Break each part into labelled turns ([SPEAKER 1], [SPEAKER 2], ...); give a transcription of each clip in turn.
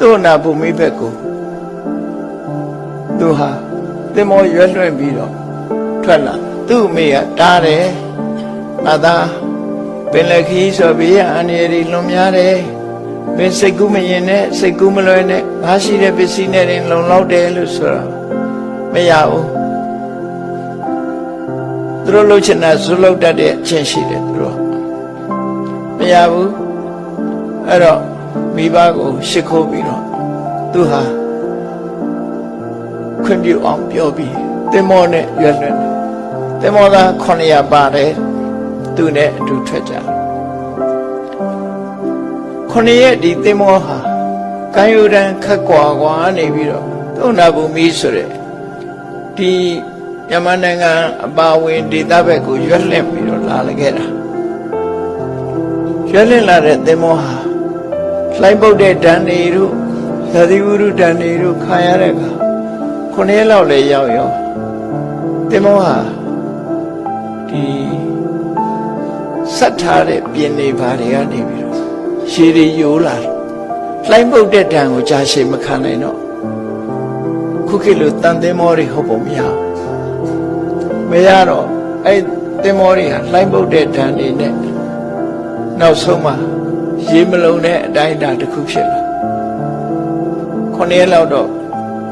[SPEAKER 1] သူ့နာဘူမိဘက်ကိုသူဟာတင်မောရွက်လွှင့်ပြီးတော့ထွက်လာသူ့အမေကတားတယ်ငါသားပင်လက်ခီးဆိုပြီးအန်ရည်လွန်များတယ်ပင်စိတ်ကူးမရင်နဲ့စိတ်ကူးမလွယ်နဲ့ငါရှိတဲ့ပစ္စည်းနဲ့တင်လုံလောက်တယ်လို့ဆိုတော့မရဘူးသူတို့လှုပ်ချင်တာဇွတ်လောက်တတ်တဲ့အချင်းရှိတယ်သူတို့မရဘူးအဲ့တော့ မိဘကိုရှ िख ိုးပြီးတော့သူဟာခွင့်ပြုအောင်ပြောပြီးတင်မောနဲ့ရွက်လွှင့်တယ်တင်မောသား900ပါတယ်သူနဲ့အတူထွက်ကြတယ်ခုနှစ်ရက်ဒီတင်မောဟာကံယူရန်ခက်ကွာကွာနေပြီးတော့သုံးနာဘူမီဆိုတဲ့ဒီမြန်မာနိုင်ငံအပါအဝင်ဒေသဘက်ကိုရွက်လှင့်ပြီးတော့လာလခဲ့တာရွက်လှင့်လာတဲ့တင်မောဟာ လှိုင်းပုတ်တဲ့ဓာန်တွေတို့သတိဝုရုဓာန်တွေတို့ခံရတဲ့အခါခုနှစ်ရက်လောက်လည်းရောက်ရောတင်မောဟာဒီဆက်ထားတဲ့ပြင်နေပါတွေကနေပြီးတော့ရှည်ရီယိုးလာတယ်လှိုင်းပုတ်တဲ့ဓာန်ကိုကြာရှည်မခံနိုင်တော့ခုခေတ်လိုတန်သင်းမောတွေဟုတ်ပုံမရဘူးမရတော့အဲ့သင်းမောတွေဟာလှိုင်းပုတ်တဲ့ဓာန်တွေနဲ့နောက်ဆုံးမှ ရေမလုံတဲ့အတိုင်းအတာတစ်ခုဖြစ်လာခုနှစ်ရက်လောက်တော့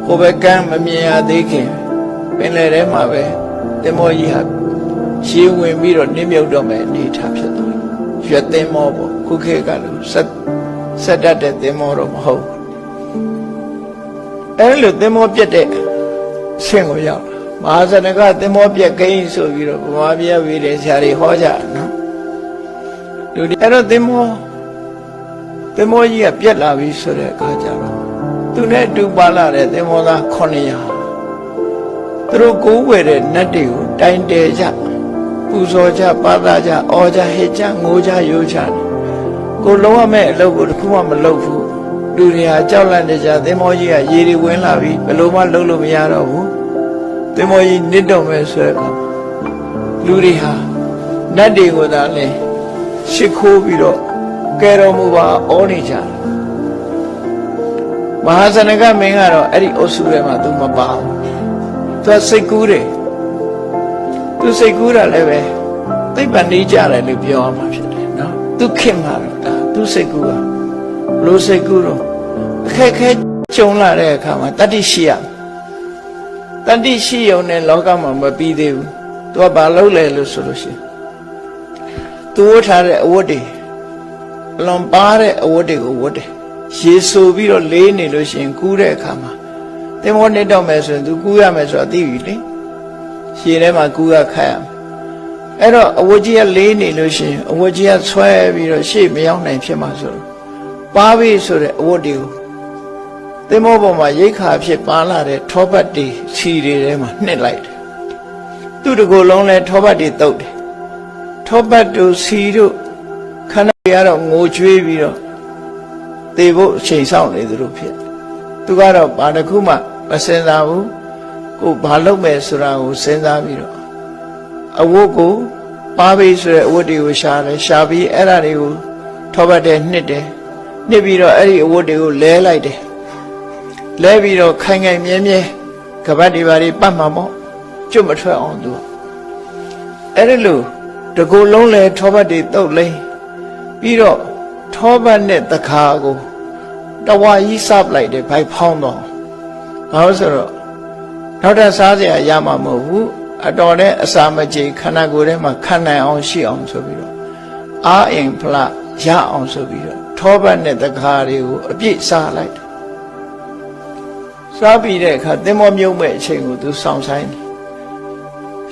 [SPEAKER 1] ကိုယ်ပဲကမ်းမမြင်ရသေးခင်ပင်လယ်ထဲမှာပဲသင်းမောကြီးဟာရှည်ဝင်ပြီးတော့နင်းမြုပ်တော့မယ်အနေထားဖြစ်သွားတယ်ရွက်သင်းမောပေါ့ခုခေတ်ကလို့ဆက်ဆက်တတ်တဲ့သင်းမောတော့မဟုတ်ဘူးအဲ့လိုသင်းမောပြက်တဲ့ဆင့်ကိုရောက်လာမဟာဇနကသင်းမောပြက်ကိန်းဆိုပြီးတော့ဗမာပြည်ဝေတယ်ဆရာတွေဟောကြတယ်နော်လူတွေအဲ့တော့သင်းမော သင်းမောကြီးကပြက်လာပြီဆိုတဲ့အခါကျတော့သူနဲ့အတူပါလာတဲ့သင်းမောသား900သူတို့ကိုးဝယ်တဲ့နတ်တွေကိုတိုင်တယ်ကြပူဇော်ကြပါတာကြအော်ကြဟစ်ကြငိုကြရိုးကြတယ်ကိုလုံးဝမဲ့အလုပ်ကိုတစ်ခုမှမလုပ်ဘူးလူတွေဟာကြောက်လန့်နေကြသင်္ဘောကြီးကရေတွေဝင်လာပြီဘယ်လိုမှလုပ်လို့မရတော့ဘူးသင်္ဘောကြီးနစ်တော့မယ်ဆိုတဲ့အခါလူတွေဟာနတ်တွေကိုသာလဲရှ िख ိုးပြီးတော့ ကဲတော်မူပါအောနေကြတယ်မဟာဇနကမင်းကတော့အဲ့ဒီအုပ်စုထဲမှာသူမပါဘူးသူကစိတ်ကူးတယ်သူစိတ်ကူးတာလည်းပဲသိပ္ပံနေကြတယ်လို့ပြောရမှာဖြစ်တယ်နော်သူခင်မှာတော့ဒါသူစိတ်ကူးကဘလို့စိတ်ကူးတော့အခက်ခဲကြုံလာတဲ့အခါမှာတတ္တိရှိရတတ္တိရှိုံနဲ့လောကမှာမပြီးသေးဘူးသူကဘာလုပ်လဲလို့ဆိုလို့ရှိရင်သူဝတ်ထားတဲ့အဝတ်တွေ အလွန်ပါတဲ့အဝတ်တွေကိုဝတ်တယ်ရေဆိုပြီးတော့လေးနေလို့ရှိရင်ကူးတဲ့အခါမှာသင်္ဘောနေတော့မယ်ဆိုရင်သူကူးရမယ်ဆိုတော့သိပြီလေရှည်ထဲမှာကူးရခတ်ရမယ်အဲ့တော့အဝတ်ကြီးကလေးနေလို့ရှိရင်အဝတ်ကြီးကဆွဲပြီးတော့ရှေ့မရောက်နိုင်ဖြစ်မှာဆိုတော့ပါပြီဆိုတဲ့အဝတ်တွေကိုသင်္ဘောပေါ်မှာရိတ်ခါဖြစ်ပါလာတဲ့ထောပတ်တွေခြီတွေထဲမှာနှစ်လိုက်တယ်သူ့တကူလုံးလဲထောပတ်တွေတုတ်တယ်ထောပတ်တို့စီတို့ခန္ဓာတွေ ကတော့ငိုကြွေးပြီးတော့သေဖို့အချိန်ဆောင်နေသူတို့ဖြစ်သူကတော့ဘာတစ်ခုမှမစင်စားဘူးကိုဘာလုပ်မယ်ဆိုတာကိုစဉ်းစားပြီးတော့အဝတ်ကိုပါပြီဆိုတဲ့အဝတ်တွေကိုရှာတယ်ရှာပြီးအဲ့ဒါတွေကိုထောပတ်တဲ့နှစ်တယ်နှစ်ပြီးတော့အဲ့ဒီအဝတ်တွေကိုလဲလိုက်တယ်လဲပြီးတော့ခိုင်ခိုင်မြဲမြဲကပတ်တွေပါတွေပတ်မှာပေါ့ကျွတ်မထွက်အောင်သူအဲ့ဒီလိုတကူလုံးလဲထောပတ်တွေတုတ်လိမ့် ပြီးတော့ထောပတ်နဲ့တခါကိုတဝါကြီးစပ်လိုက်တယ်ဘိုက်ဖောင်းတော့ဘာလို့ဆိုတော့နောက်ထပ်စားစရာရမှာမဟုတ်ဘူးအတော်နဲ့အစာမကြေခန္ဓာကိုယ်ထဲမှာခံနိုင်အောင်ရှိအောင်ဆိုပြီးတော့အာအင်ဖလရအောင်ဆိုပြီးတော့ထောပတ်နဲ့တခါတွေကိုအပြည့်စားလိုက်တယ်စားပြီးတဲ့အခါသင်္ဘောမြုပ်မဲ့အချိန်ကိုသူစောင့်ဆိုင်တယ်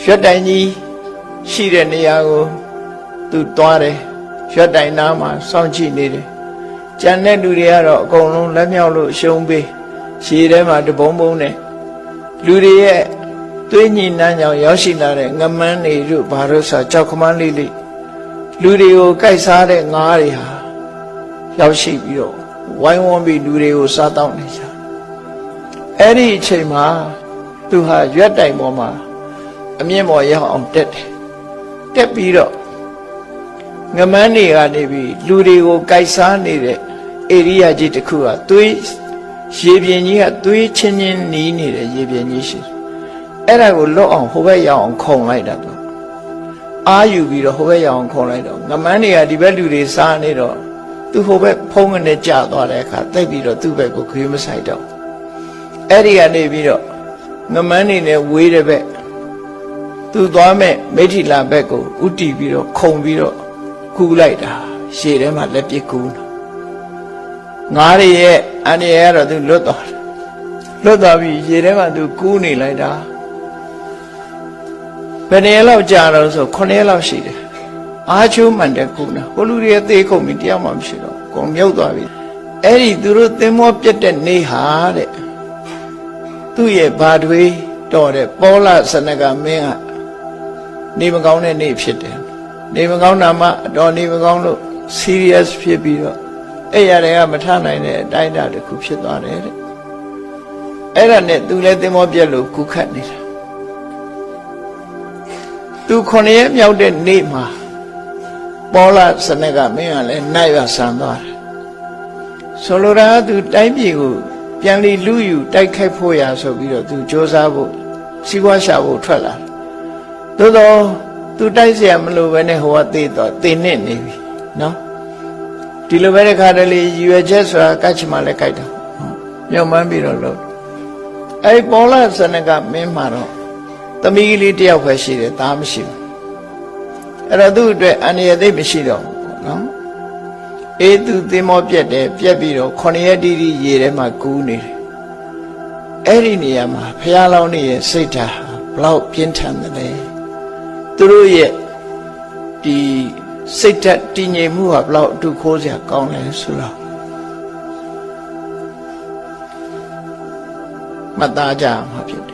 [SPEAKER 1] ရွက်တိုင်ကြီးရှိတဲ့နေရာကိုသူသွားတယ် ရွက်တိုင်နားမှာစောင့်ကြည့်နေတယ်ကြံတဲ့လူတွေကတော့အကုန်လုံးလက်မြောက်လို့ရှုံးပေးရှည်ထဲမှာတပုံးပုံးနဲ့လူတွေရဲ့သွေးညင်နှမ်းကြောင်ရောက်ရှိလာတဲ့ငမန်းတွေတို့ဘာလို့ဆိုကြောက်ခမန်းလေးလေးလူတွေကိုကြိုက်စားတဲ့ငါးတွေဟာရောက်ရှိပြီးတော့ဝိုင်းဝန်းပြီးလူတွေကိုစားတောင်းနေကြအဲ့ဒီအချိန်မှာသူဟာရွက်တိုင်ပေါ်မှာအမြင့်ပေါ်ရောက်အောင်တက်တယ်တက်ပြီးတော့ ငမန်းတွေကနေပြီးလူတွေကိုကြိုက်စားနေတဲ့ဧရိယာကြီးတစ်ခုကသွေးရေပြင်ကြီးကသွေးချင်းချင်းနီးနေတဲ့ရေပြင်ကြီးရှိတယ်အဲ့ဒါကိုလွတ်အောင်ဟိုဘက်ရောက်အောင်ခုံလိုက်တာသူအာယူပြီးတော့ဟိုဘက်ရောက်အောင်ခုံလိုက်တော့ငမန်းတွေကဒီဘက်လူတွေစားနေတော့သူဟိုဘက်ဖုံးကနေကြာသွားတဲ့အခါတိတ်ပြီးတော့သူ့ဘက်ကိုခွေးမဆိုင်တော့အဲ့ဒီကနေပြီးတော့ငမန်းနေနဲ့ဝေးတဲ့ဘက်သူသွားမဲ့မိထီလာဘက်ကိုဥတီပြီးတော့ခုံပြီးတော့ ကူးလိုက်တာရှေ့ထဲမှာလက်ပစ်ကူးတာငါးရရဲ့အန္တရာယ်ကတော့သူလွတ်သွားတယ်လွတ်သွားပြီရေထဲမှာသူကူးနေလိုက်တာဘယ်နှစ်ရက်လောက်ကြာတော့ဆို9ရက်လောက်ရှိတယ်အားချိုးမှန်တဲ့ကူးနာဟိုလူတွေအသေးခုံပြီးတရားမှမရှိတော့အကုန်မြုပ်သွားပြီအဲ့ဒီသူတို့သင်္ဘောပြတ်တဲ့နေဟာတဲ့သူ့ရဲ့ဘာတွေတော်တဲ့ပေါလစနကမင်းကနေမကောင်းတဲ့နေ့ဖြစ်တယ် နေမကောင်းတာမှအတော်နေမကောင်းလို့ serious ဖြစ်ပြီးတော့အဲ့ရတဲ့ကမထနိုင်တဲ့အတိုင်းအတာတစ်ခုဖြစ်သွားတယ်တဲ့အဲ့ဒါနဲ့သူလည်းသင်္ဘောပြက်လို့ကုခတ်နေတာသူခုနှစ်ရက်မြောက်တဲ့နေ့မှာပေါလစနကမင်းကလည်းနိုင်ရဆန်သွားတယ်ဆိုလိုတာကသူတိုင်းပြည်ကိုပြန်လီလူယူတိုက်ခိုက်ဖို့ရဆိုပြီးတော့သူစ조사ဖို့စီးပွားရှာဖို့ထွက်လာတယ်သို့တော့ သူတိုက်เสียမလို့ပဲနဲ့ဟိုကသေတော့သေနစ်နေပြီနော် ဒီလိုပဲတစ်ခါတလေရည်ရွယ်ချက်ဆိုတာကတ်ချင်မှလည်းကြိုက်တာမြုံမှန်းပြီးတော့လို့အဲ့ပေါ်လာစနကမင်းမှာတော့သမီးကလေးတယောက်ပဲရှိတယ်သားမရှိဘူးအဲ့တော့သူ့အတွက်အန္တရာယ်သိပ်မရှိတော့ဘူးပေါ့နော်အေးသူသင်မောပြက်တယ်ပြက်ပြီးတော့ခொနရက်တီးတီးရေထဲမှာကူးနေတယ်အဲ့ဒီနေရာမှာဖះလောင်းနေရဲ့စိတ်ဓာတ်ဟာဘလောက်ပြင်းထန်တယ်လဲ သူတို့ရဲ့ဒီစိတ်ဓာတ်တည်ငြိမ်မှုဟာဘလောက်အတူခိုးစရာကောင်းလဲဆိုတော့မှတ်သားကြမှာဖြစ်တယ်